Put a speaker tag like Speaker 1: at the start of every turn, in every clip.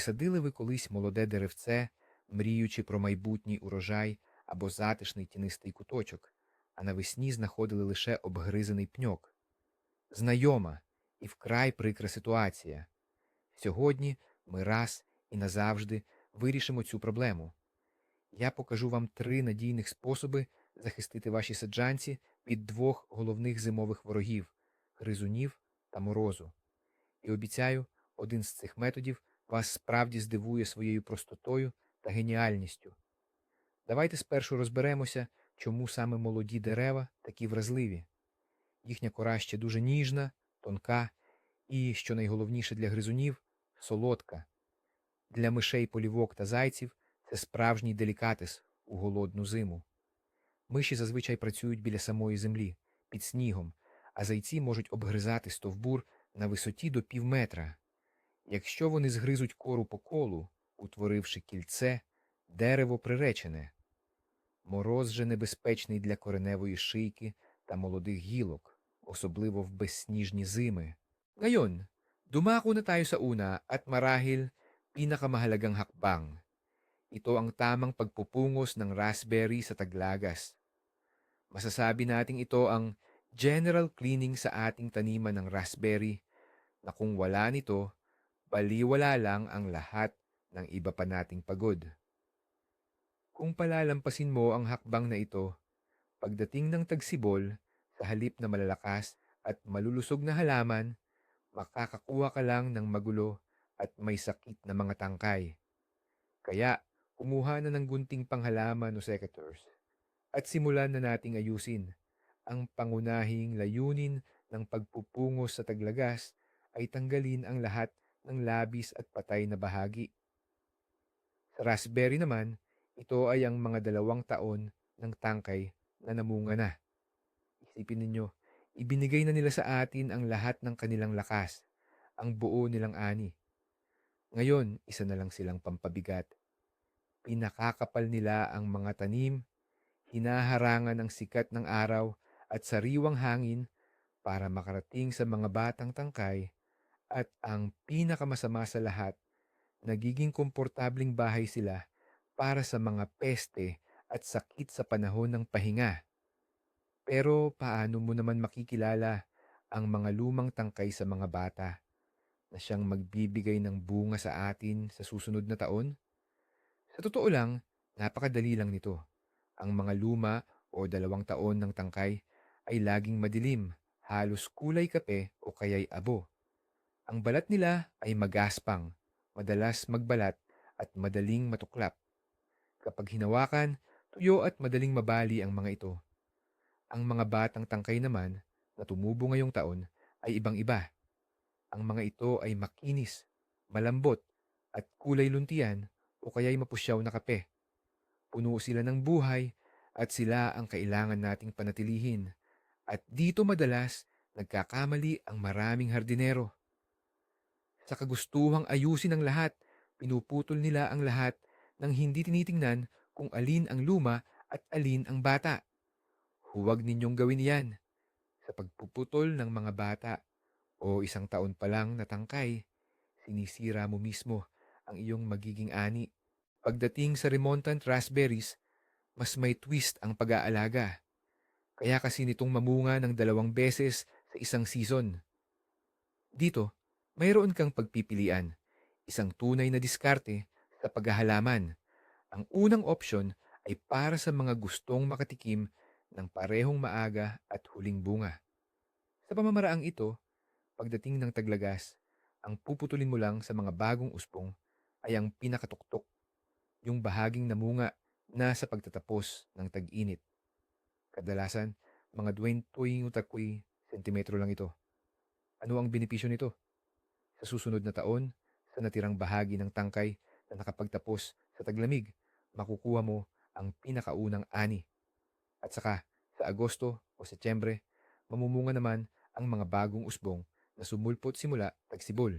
Speaker 1: Садили ви колись молоде деревце, мріючи про майбутній урожай або затишний тінистий куточок, а навесні знаходили лише обгризаний пньок? Знайома і вкрай прикра ситуація. Сьогодні ми раз і назавжди вирішимо цю проблему. Я покажу вам три надійних способи захистити ваші саджанці від двох головних зимових ворогів гризунів та морозу. І обіцяю, один з цих методів вас справді здивує своєю простотою та геніальністю. Давайте спершу розберемося, чому саме молоді дерева такі вразливі. Їхня кора ще дуже ніжна, тонка і, що найголовніше для гризунів, солодка. Для мишей полівок та зайців це справжній делікатес у голодну зиму. Миші зазвичай працюють біля самої землі, під снігом, а зайці можуть обгризати стовбур на висоті до півметра. Якщо вони згризуть кору по колу, утворивши кільце, дерево приречене. Мороз же небезпечний для кореневої шийки та молодих гілок, особливо в безсніжні зими. Ngayon, dumako na tayo sa una at marahil pinakamahalagang hakbang. Ito ang tamang pagpupungos ng raspberry sa taglagas. Masasabi nating ito ang general cleaning sa ating taniman ng raspberry na kung wala nito, baliwala lang ang lahat ng iba pa nating pagod. Kung palalampasin mo ang hakbang na ito, pagdating ng tagsibol, sa halip na malalakas at malulusog na halaman, makakakuha ka lang ng magulo at may sakit na mga tangkay. Kaya, kumuha na ng gunting panghalaman o secateurs at simulan na nating ayusin. Ang pangunahing layunin ng pagpupungos sa taglagas ay tanggalin ang lahat ng labis at patay na bahagi. Sa raspberry naman, ito ay ang mga dalawang taon ng tangkay na namunga na. Isipin ninyo, ibinigay na nila sa atin ang lahat ng kanilang lakas, ang buo nilang ani. Ngayon, isa na lang silang pampabigat. Pinakakapal nila ang mga tanim, hinaharangan ng sikat ng araw at sariwang hangin para makarating sa mga batang tangkay at ang pinakamasama sa lahat, nagiging komportabling bahay sila para sa mga peste at sakit sa panahon ng pahinga. Pero paano mo naman makikilala ang mga lumang tangkay sa mga bata na siyang magbibigay ng bunga sa atin sa susunod na taon? Sa totoo lang, napakadali lang nito. Ang mga luma o dalawang taon ng tangkay ay laging madilim, halos kulay kape o kaya'y abo. Ang balat nila ay magaspang, madalas magbalat at madaling matuklap. Kapag hinawakan, tuyo at madaling mabali ang mga ito. Ang mga batang tangkay naman na tumubo ngayong taon ay ibang-iba. Ang mga ito ay makinis, malambot at kulay luntian o kaya'y mapusyaw na kape. Puno sila ng buhay at sila ang kailangan nating panatilihin. At dito madalas nagkakamali ang maraming hardinero. Sa kagustuhang ayusin ang lahat, pinuputol nila ang lahat nang hindi tinitingnan kung alin ang luma at alin ang bata. Huwag ninyong gawin yan. Sa pagpuputol ng mga bata o isang taon pa lang na tangkay, sinisira mo mismo ang iyong magiging ani. Pagdating sa remontant raspberries, mas may twist ang pag-aalaga. Kaya kasi nitong mamunga ng dalawang beses sa isang season. Dito, mayroon kang pagpipilian, isang tunay na diskarte sa paghahalaman. Ang unang opsyon ay para sa mga gustong makatikim ng parehong maaga at huling bunga. Sa pamamaraang ito, pagdating ng taglagas, ang puputulin mo lang sa mga bagong uspong ay ang pinakatuktok, yung bahaging namunga na sa pagtatapos ng tag-init. Kadalasan, mga 20 utakoy sentimetro lang ito. Ano ang benepisyo nito? Sa susunod na taon, sa natirang bahagi ng tangkay na nakapagtapos sa taglamig, makukuha mo ang pinakaunang ani at saka, sa Agosto o Setyembre, mamumunga naman ang mga bagong usbong na sumulpot simula tagsibol.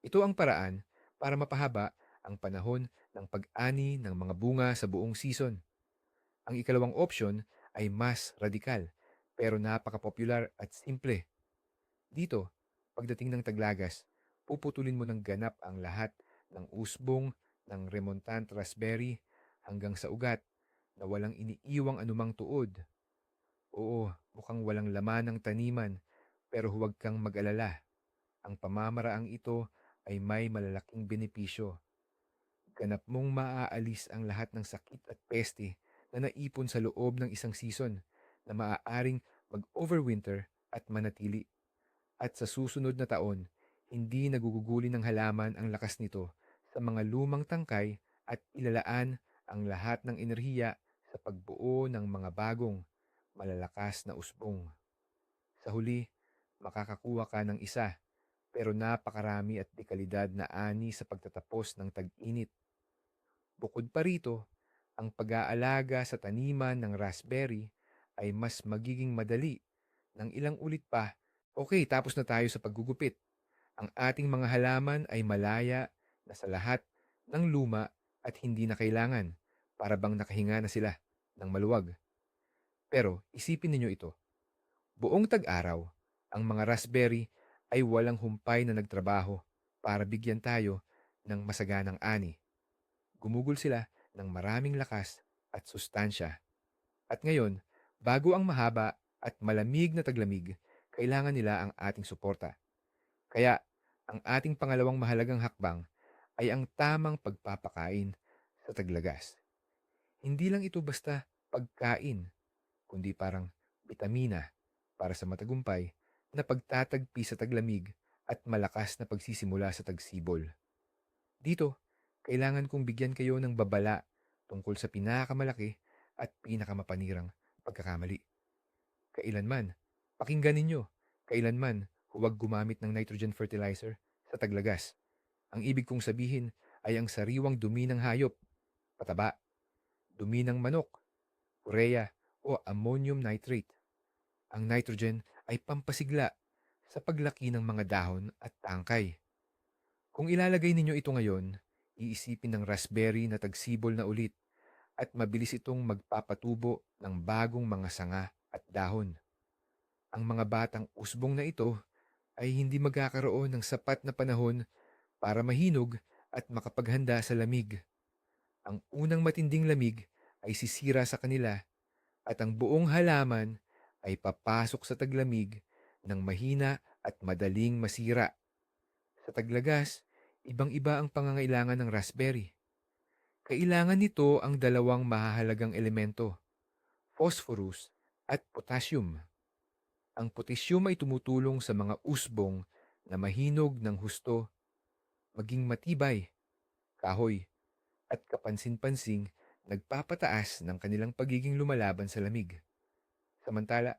Speaker 1: Ito ang paraan para mapahaba ang panahon ng pag-ani ng mga bunga sa buong season. Ang ikalawang opsyon ay mas radikal pero napaka-popular at simple. Dito, pagdating ng taglagas, puputulin mo ng ganap ang lahat ng usbong, ng remontant raspberry, hanggang sa ugat na walang iniiwang anumang tuod. Oo, mukhang walang laman ng taniman, pero huwag kang mag-alala. Ang pamamaraang ito ay may malalaking benepisyo. Ganap mong maaalis ang lahat ng sakit at peste na naipon sa loob ng isang season na maaaring mag-overwinter at manatili. At sa susunod na taon, hindi naguguguli ng halaman ang lakas nito sa mga lumang tangkay at ilalaan ang lahat ng enerhiya sa pagbuo ng mga bagong, malalakas na usbong. Sa huli, makakakuha ka ng isa, pero napakarami at dekalidad na ani sa pagtatapos ng tag-init. Bukod pa rito, ang pag-aalaga sa taniman ng raspberry ay mas magiging madali ng ilang ulit pa. Okay, tapos na tayo sa paggugupit. Ang ating mga halaman ay malaya na sa lahat ng luma at hindi na kailangan para bang nakahinga na sila ng maluwag. Pero isipin ninyo ito. Buong tag-araw, ang mga raspberry ay walang humpay na nagtrabaho para bigyan tayo ng masaganang ani. Gumugol sila ng maraming lakas at sustansya. At ngayon, bago ang mahaba at malamig na taglamig, kailangan nila ang ating suporta. Kaya, ang ating pangalawang mahalagang hakbang ay ang tamang pagpapakain sa taglagas. Hindi lang ito basta pagkain, kundi parang bitamina para sa matagumpay na pagtatagpi sa taglamig at malakas na pagsisimula sa tagsibol. Dito, kailangan kong bigyan kayo ng babala tungkol sa pinakamalaki at pinakamapanirang pagkakamali. Kailanman, pakinggan ninyo, kailanman huwag gumamit ng nitrogen fertilizer sa taglagas. Ang ibig kong sabihin ay ang sariwang dumi ng hayop, pataba, dumi ng manok, urea o ammonium nitrate. Ang nitrogen ay pampasigla sa paglaki ng mga dahon at tangkay. Kung ilalagay ninyo ito ngayon, iisipin ng raspberry na tagsibol na ulit at mabilis itong magpapatubo ng bagong mga sanga at dahon. Ang mga batang usbong na ito ay hindi magkakaroon ng sapat na panahon para mahinog at makapaghanda sa lamig. Ang unang matinding lamig ay sisira sa kanila at ang buong halaman ay papasok sa taglamig ng mahina at madaling masira. Sa taglagas, ibang-iba ang pangangailangan ng raspberry. Kailangan nito ang dalawang mahahalagang elemento, phosphorus at potassium. Ang potassium ay tumutulong sa mga usbong na mahinog ng husto, maging matibay, kahoy, at kapansin-pansing nagpapataas ng kanilang pagiging lumalaban sa lamig. Samantala,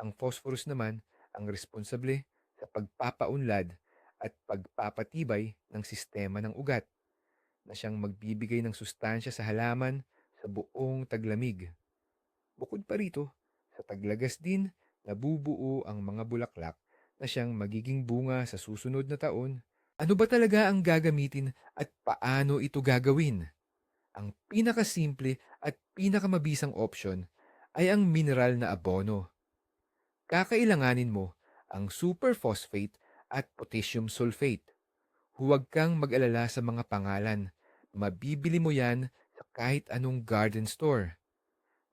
Speaker 1: ang phosphorus naman ang responsable sa pagpapaunlad at pagpapatibay ng sistema ng ugat na siyang magbibigay ng sustansya sa halaman sa buong taglamig. Bukod pa rito, sa taglagas din nabubuo ang mga bulaklak na siyang magiging bunga sa susunod na taon. Ano ba talaga ang gagamitin at paano ito gagawin? Ang pinakasimple at pinakamabisang option ay ang mineral na abono. Kakailanganin mo ang superphosphate at potassium sulfate. Huwag kang mag-alala sa mga pangalan. Mabibili mo yan sa kahit anong garden store.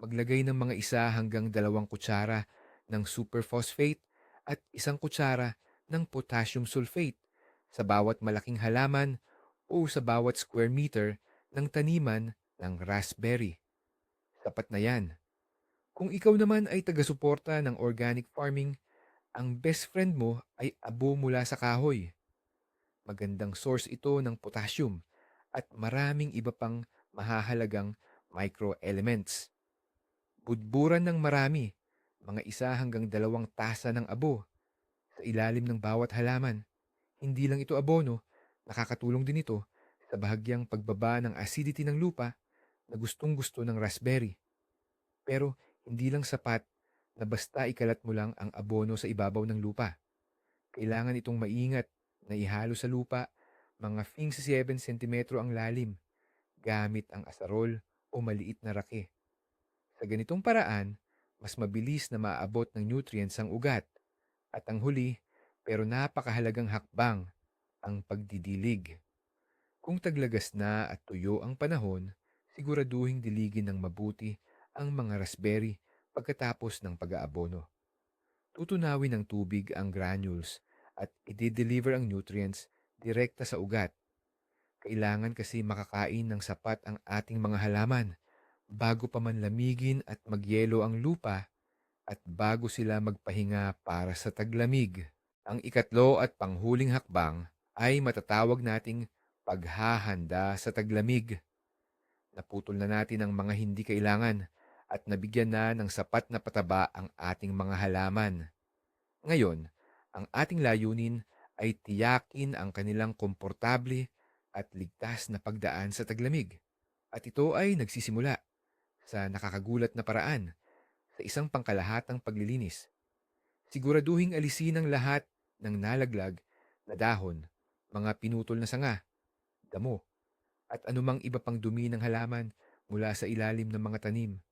Speaker 1: Maglagay ng mga isa hanggang dalawang kutsara ng superphosphate at isang kutsara ng potassium sulfate sa bawat malaking halaman o sa bawat square meter ng taniman ng raspberry. Sapat na yan. Kung ikaw naman ay taga-suporta ng organic farming, ang best friend mo ay abo mula sa kahoy. Magandang source ito ng potassium at maraming iba pang mahahalagang microelements. Budburan ng marami, mga isa hanggang dalawang tasa ng abo sa ilalim ng bawat halaman. Hindi lang ito abono, nakakatulong din ito sa bahagyang pagbaba ng acidity ng lupa na gustong gusto ng raspberry. Pero hindi lang sapat na basta ikalat mo lang ang abono sa ibabaw ng lupa. Kailangan itong maingat na ihalo sa lupa mga 7 cm ang lalim gamit ang asarol o maliit na rake. Sa ganitong paraan, mas mabilis na maaabot ng nutrients ang ugat. At ang huli, pero napakahalagang hakbang, ang pagdidilig. Kung taglagas na at tuyo ang panahon, siguraduhing diligin ng mabuti ang mga raspberry pagkatapos ng pag-aabono. Tutunawin ng tubig ang granules at i-deliver ang nutrients direkta sa ugat. Kailangan kasi makakain ng sapat ang ating mga halaman bago pa man lamigin at magyelo ang lupa at bago sila magpahinga para sa taglamig. Ang ikatlo at panghuling hakbang ay matatawag nating paghahanda sa taglamig. Naputol na natin ang mga hindi kailangan at nabigyan na ng sapat na pataba ang ating mga halaman. Ngayon, ang ating layunin ay tiyakin ang kanilang komportable at ligtas na pagdaan sa taglamig. At ito ay nagsisimula sa nakakagulat na paraan sa isang pangkalahatang paglilinis. Siguraduhing alisin ang lahat ng nalaglag na dahon, mga pinutol na sanga, damo, at anumang iba pang dumi ng halaman mula sa ilalim ng mga tanim.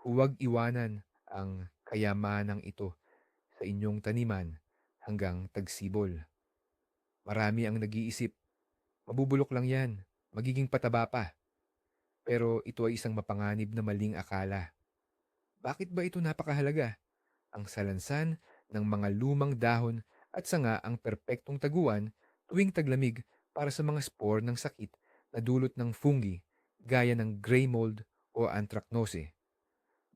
Speaker 1: Huwag iwanan ang kayamanang ito sa inyong taniman hanggang tagsibol. Marami ang nag-iisip, mabubulok lang yan, magiging pataba pa. Pero ito ay isang mapanganib na maling akala. Bakit ba ito napakahalaga? Ang salansan ng mga lumang dahon at sanga ang perpektong taguan tuwing taglamig para sa mga spore ng sakit na dulot ng fungi gaya ng gray mold o anthracnose.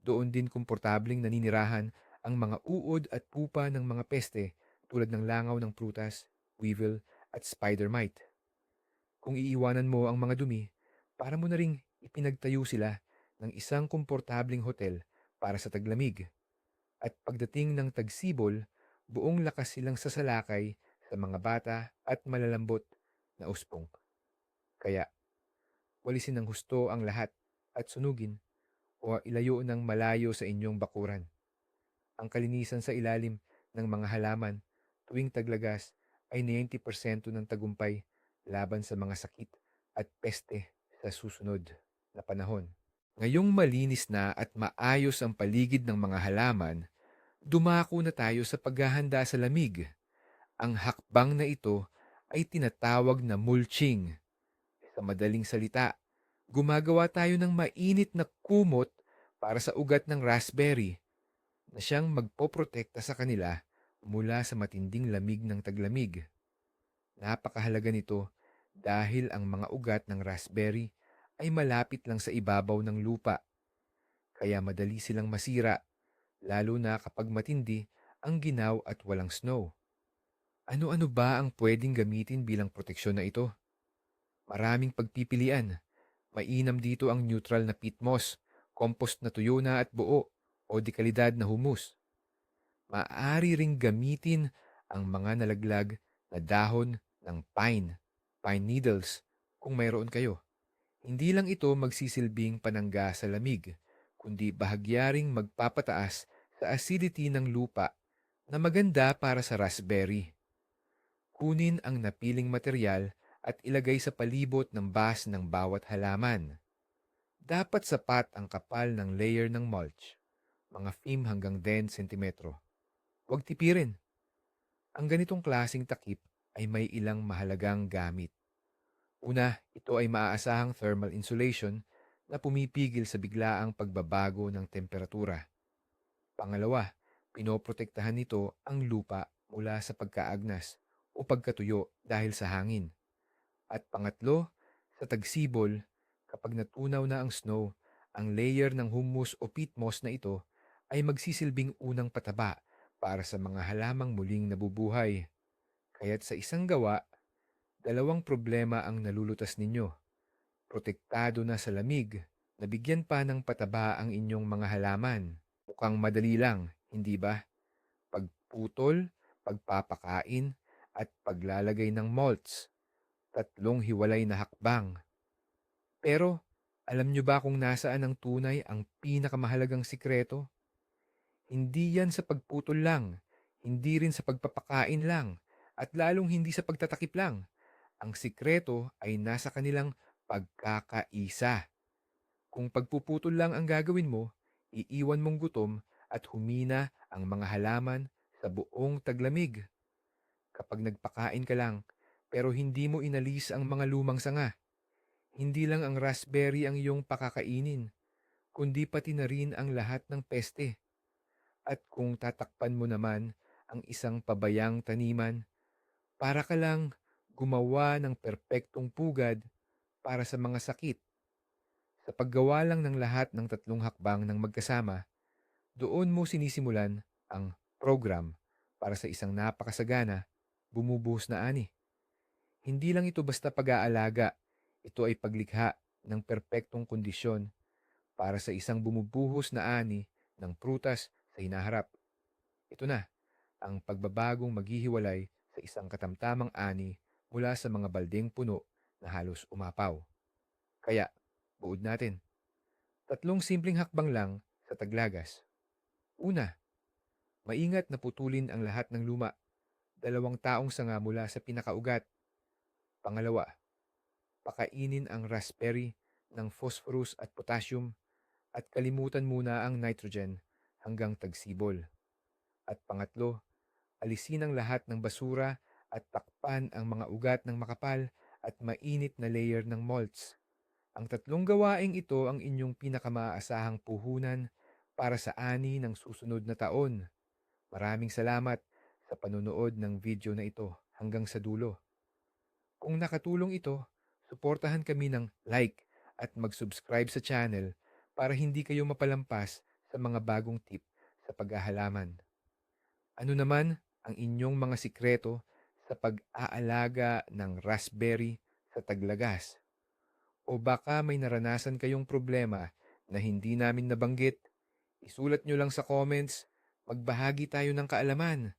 Speaker 1: Doon din komportabling naninirahan ang mga uod at pupa ng mga peste tulad ng langaw ng prutas, weevil at spider mite. Kung iiwanan mo ang mga dumi, para mo na ring ipinagtayo sila ng isang komportabling hotel para sa taglamig. At pagdating ng tagsibol, buong lakas silang sasalakay sa mga bata at malalambot na uspong. Kaya, walisin ng husto ang lahat at sunugin o ilayo ng malayo sa inyong bakuran. Ang kalinisan sa ilalim ng mga halaman tuwing taglagas ay 90% ng tagumpay laban sa mga sakit at peste sa susunod na panahon. Ngayong malinis na at maayos ang paligid ng mga halaman, dumako na tayo sa paghahanda sa lamig. Ang hakbang na ito ay tinatawag na mulching. Sa madaling salita, gumagawa tayo ng mainit na kumot para sa ugat ng raspberry na siyang magpoprotekta sa kanila mula sa matinding lamig ng taglamig. Napakahalaga nito dahil ang mga ugat ng raspberry ay malapit lang sa ibabaw ng lupa. Kaya madali silang masira, lalo na kapag matindi ang ginaw at walang snow. Ano-ano ba ang pwedeng gamitin bilang proteksyon na ito? Maraming pagpipilian. Mainam dito ang neutral na peat moss, compost na tuyo na at buo, o dekalidad na humus. Maaari ring gamitin ang mga nalaglag na dahon ng pine, pine needles, kung mayroon kayo. Hindi lang ito magsisilbing panangga sa lamig, kundi bahagyaring magpapataas sa acidity ng lupa na maganda para sa raspberry. Kunin ang napiling material at ilagay sa palibot ng bas ng bawat halaman. Dapat sapat ang kapal ng layer ng mulch, mga fim hanggang 10 cm. Huwag tipirin. Ang ganitong klasing takip ay may ilang mahalagang gamit. Una, ito ay maaasahang thermal insulation na pumipigil sa biglaang pagbabago ng temperatura. Pangalawa, pinoprotektahan nito ang lupa mula sa pagkaagnas o pagkatuyo dahil sa hangin. At pangatlo, sa tagsibol, kapag natunaw na ang snow, ang layer ng humus o peat moss na ito ay magsisilbing unang pataba para sa mga halamang muling nabubuhay. Kaya't sa isang gawa, Dalawang problema ang nalulutas ninyo. Protektado na sa lamig, nabigyan pa ng pataba ang inyong mga halaman. Mukhang madali lang, hindi ba? Pagputol, pagpapakain, at paglalagay ng malts. Tatlong hiwalay na hakbang. Pero, alam nyo ba kung nasaan ang tunay ang pinakamahalagang sikreto? Hindi yan sa pagputol lang, hindi rin sa pagpapakain lang, at lalong hindi sa pagtatakip lang ang sikreto ay nasa kanilang pagkakaisa. Kung pagpuputol lang ang gagawin mo, iiwan mong gutom at humina ang mga halaman sa buong taglamig. Kapag nagpakain ka lang, pero hindi mo inalis ang mga lumang sanga. Hindi lang ang raspberry ang iyong pakakainin, kundi pati na rin ang lahat ng peste. At kung tatakpan mo naman ang isang pabayang taniman, para ka lang gumawa ng perpektong pugad para sa mga sakit. Sa paggawa lang ng lahat ng tatlong hakbang ng magkasama, doon mo sinisimulan ang program para sa isang napakasagana, bumubuhos na ani. Hindi lang ito basta pag-aalaga, ito ay paglikha ng perpektong kondisyon para sa isang bumubuhos na ani ng prutas sa hinaharap. Ito na, ang pagbabagong maghihiwalay sa isang katamtamang ani mula sa mga baldeng puno na halos umapaw. Kaya, buod natin. Tatlong simpleng hakbang lang sa taglagas. Una, maingat na putulin ang lahat ng luma. Dalawang taong sanga mula sa pinakaugat. Pangalawa, pakainin ang raspberry ng phosphorus at potassium at kalimutan muna ang nitrogen hanggang tagsibol. At pangatlo, alisin ang lahat ng basura at takpan ang mga ugat ng makapal at mainit na layer ng malts. Ang tatlong gawaing ito ang inyong pinakamaasahang puhunan para sa ani ng susunod na taon. Maraming salamat sa panonood ng video na ito hanggang sa dulo. Kung nakatulong ito, suportahan kami ng like at mag-subscribe sa channel para hindi kayo mapalampas sa mga bagong tip sa paghahalaman. Ano naman ang inyong mga sikreto sa pag-aalaga ng raspberry sa taglagas? O baka may naranasan kayong problema na hindi namin nabanggit? Isulat nyo lang sa comments, magbahagi tayo ng kaalaman.